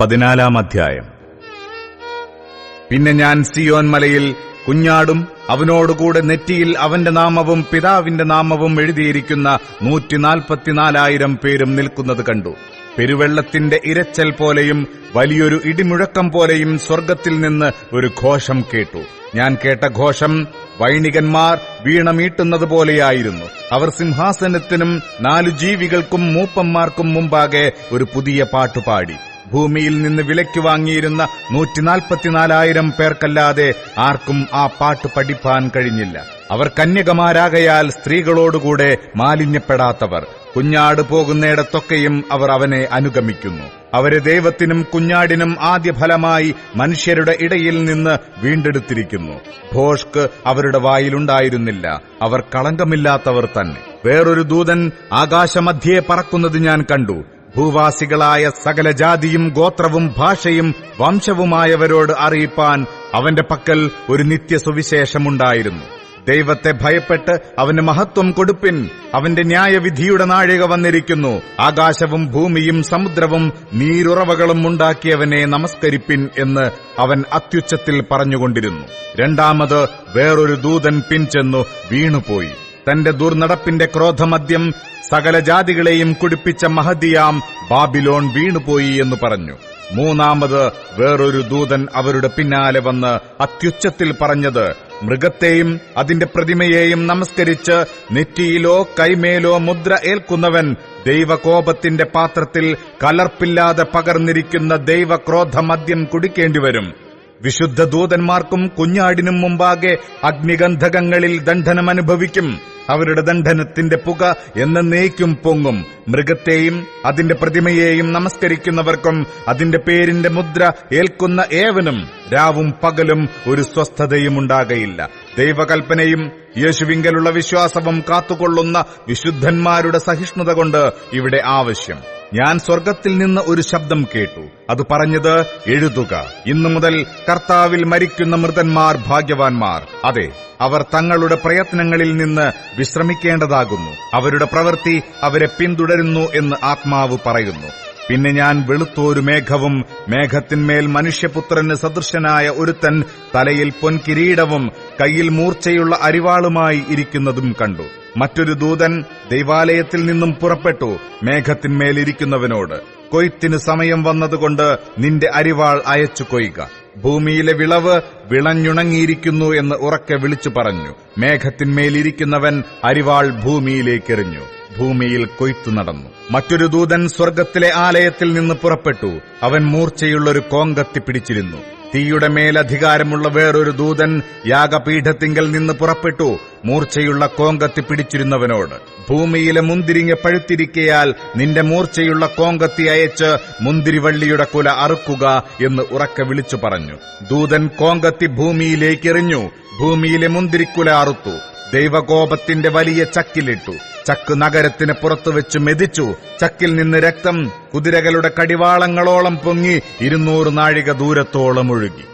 പതിനാലാം അധ്യായം. പിന്നെ ഞാൻ സിയോൻ മലയിൽ കുഞ്ഞാടും അവനോടുകൂടെ നെറ്റിയിൽ അവന്റെ നാമവും പിതാവിന്റെ നാമവും എഴുതിയിരിക്കുന്ന നൂറ്റിനാൽപ്പത്തിനാലായിരം പേരും നിൽക്കുന്നത് കണ്ടു. പെരുവെള്ളത്തിന്റെ ഇരച്ചൽ പോലെയും വലിയൊരു ഇടിമുഴക്കം പോലെയും സ്വർഗത്തിൽ നിന്ന് ഒരു ഘോഷം കേട്ടു. ഞാൻ കേട്ട ഘോഷം വൈണികന്മാർ വീണമീട്ടുന്നത് പോലെയായിരുന്നു. അവർ സിംഹാസനത്തിനും നാലു ജീവികൾക്കും മൂപ്പന്മാർക്കും മുമ്പാകെ ഒരു പുതിയ പാട്ടുപാടി. ഭൂമിയിൽ നിന്ന് വിലയ്ക്ക് വാങ്ങിയിരുന്ന നൂറ്റിനാൽപ്പത്തിനാലായിരം പേർക്കല്ലാതെ ആർക്കും ആ പാട്ട് പഠിപ്പാൻ കഴിഞ്ഞില്ല. അവർ കന്യകമാരാകയാൽ സ്ത്രീകളോടുകൂടെ മാലിന്യപ്പെടാത്തവർ. കുഞ്ഞാട് പോകുന്നിടത്തൊക്കെയും അവർ അവനെ അനുഗമിക്കുന്നു. അവരെ ദൈവത്തിനും കുഞ്ഞാടിനും ആദ്യ ഫലമായി മനുഷ്യരുടെ ഇടയിൽ നിന്ന് വീണ്ടെടുത്തിരിക്കുന്നു. ഭോഷ്ക് അവരുടെ വായിലുണ്ടായിരുന്നില്ല. അവർ കളങ്കമില്ലാത്തവർ തന്നെ. വേറൊരു ദൂതൻ ആകാശമധ്യേ പറക്കുന്നത് ഞാൻ കണ്ടു. ഭൂവാസികളായ സകല ജാതിയും ഗോത്രവും ഭാഷയും വംശവുമായവരോട് അറിയിപ്പാൻ അവന്റെ പക്കൽ ഒരു നിത്യ സുവിശേഷമുണ്ടായിരുന്നു ദൈവത്തെ ഭയപ്പെട്ട് അവന് മഹത്വം കൊടുപ്പിൻ അവന്റെ ന്യായവിധിയുടെ നാഴിക വന്നിരിക്കുന്നു. ആകാശവും ഭൂമിയും സമുദ്രവും നീരുറവകളും ഉണ്ടാക്കിയവനെ നമസ്കരിപ്പിൻ എന്ന് അവൻ അത്യുച്ചത്തിൽ പറഞ്ഞുകൊണ്ടിരുന്നു. രണ്ടാമത് വേറൊരു ദൂതൻ പിൻചെന്നു വീണുപോയി. തന്റെ ദുർനടപ്പിന്റെ ക്രോധമദ്യം സകല ജാതികളെയും കുടിപ്പിച്ച മഹദിയാം ബാബിലോൺ വീണുപോയി എന്ന് പറഞ്ഞു. മൂന്നാമത് വേറൊരു ദൂതൻ അവരുടെ പിന്നാലെ വന്ന് അത്യുച്ചത്തിൽ പറഞ്ഞത് മൃഗത്തെയും അതിന്റെ പ്രതിമയെയും നമസ്കരിച്ച് നെറ്റിയിലോ കൈമേലോ മുദ്ര ഏൽക്കുന്നവൻ ദൈവകോപത്തിന്റെ പാത്രത്തിൽ കലർപ്പില്ലാതെ പകർന്നിരിക്കുന്ന ദൈവക്രോധമദ്യം കുടിക്കേണ്ടിവരും. വിശുദ്ധ ദൂതന്മാർക്കും കുഞ്ഞാടിനും മുമ്പാകെ അഗ്നിഗന്ധകങ്ങളിൽ ദണ്ഡനം അനുഭവിക്കും അവരുടെ ദണ്ഡനത്തിന്റെ പുക എന്നേക്കും പൊങ്ങും. മൃഗത്തെയും അതിന്റെ പ്രതിമയെയും നമസ്കരിക്കുന്നവർക്കും അതിന്റെ പേരിന്റെ മുദ്ര ഏൽക്കുന്ന ഏവനും രാവും പകലും ഒരു സ്വസ്ഥതയും ഉണ്ടാകയില്ല. ദൈവകൽപ്പനയും യേശുവിങ്കലുള്ള വിശ്വാസവും കാത്തുകൊള്ളുന്ന വിശുദ്ധന്മാരുടെ സഹിഷ്ണുത കൊണ്ട് ഇവിടെ ആവശ്യം. ഞാൻ സ്വർഗത്തിൽ നിന്ന് ഒരു ശബ്ദം കേട്ടു. അത് പറഞ്ഞത് എഴുതുക. ഇന്നു മുതൽ കർത്താവിൽ മരിക്കുന്ന മൃതന്മാർ ഭാഗ്യവാന്മാർ. അതെ അവർ തങ്ങളുടെ പ്രയത്നങ്ങളിൽ നിന്ന് വിശ്രമിക്കേണ്ടതാകുന്നു. അവരുടെ പ്രവൃത്തി അവരെ പിന്തുടരുന്നു എന്ന് ആത്മാവ് പറയുന്നു. പിന്നെ ഞാൻ വെളുത്തോരു മേഘവും മേഘത്തിന്മേൽ മനുഷ്യപുത്രന് സദൃശനായ ഒരുത്തൻ തലയിൽ പൊൻകിരീടവും കയ്യിൽ മൂർച്ചയുള്ള അരിവാളുമായി ഇരിക്കുന്നതും കണ്ടു. മറ്റൊരു ദൂതൻ ദൈവാലയത്തിൽ നിന്നും പുറപ്പെട്ടു മേഘത്തിന്മേലിരിക്കുന്നവനോട് കൊയ്ത്തിന് സമയം വന്നതുകൊണ്ട് നിന്റെ അരിവാൾ അയച്ചു കൊയ്യുക ഭൂമിയിലെ വിളവ് വിളഞ്ഞുണങ്ങിയിരിക്കുന്നു എന്ന് ഉറക്കെ വിളിച്ചു പറഞ്ഞു. മേഘത്തിന്മേലിരിക്കുന്നവൻ അരിവാൾ ഭൂമിയിലേക്കെറിഞ്ഞു. ഭൂമിയിൽ കൊയ്ത്തു നടന്നു. മറ്റൊരു ദൂതൻ സ്വർഗത്തിലെ ആലയത്തിൽ നിന്ന് പുറപ്പെട്ടു. അവൻ മൂർച്ചയുള്ളൊരു കോങ്കത്തി പിടിച്ചിരുന്നു. തീയുടെ മേലധികാരമുള്ള വേറൊരു ദൂതൻ യാഗപീഠത്തിങ്കൽ നിന്ന് പുറപ്പെട്ടു. മൂർച്ചയുള്ള കോങ്കത്തി പിടിച്ചിരുന്നവനോട് ഭൂമിയിലെ മുന്തിരിങ്ങ പഴുത്തിരിക്കയാൽ നിന്റെ മൂർച്ചയുള്ള കോങ്കത്തി അയച്ച് മുന്തിരിവള്ളിയുടെ കുല അറുക്കുക എന്ന് ഉറക്കെ വിളിച്ചു പറഞ്ഞു. ദൂതൻ കോങ്കത്തി ഭൂമിയിലേക്കെറിഞ്ഞു ഭൂമിയിലെ മുന്തിരിക്കുല അറുത്തു. ദൈവകോപത്തിന്റെ വലിയ ചക്കിലിട്ടു. ചക്ക് നഗരത്തിന് പുറത്തു വെച്ച് മെതിച്ചു. ചക്കിൽ നിന്ന് രക്തം കുതിരകളുടെ കടിവാളങ്ങളോളം പൊങ്ങി ഇരുന്നൂറ് നാഴിക ദൂരത്തോളം ഒഴുകി.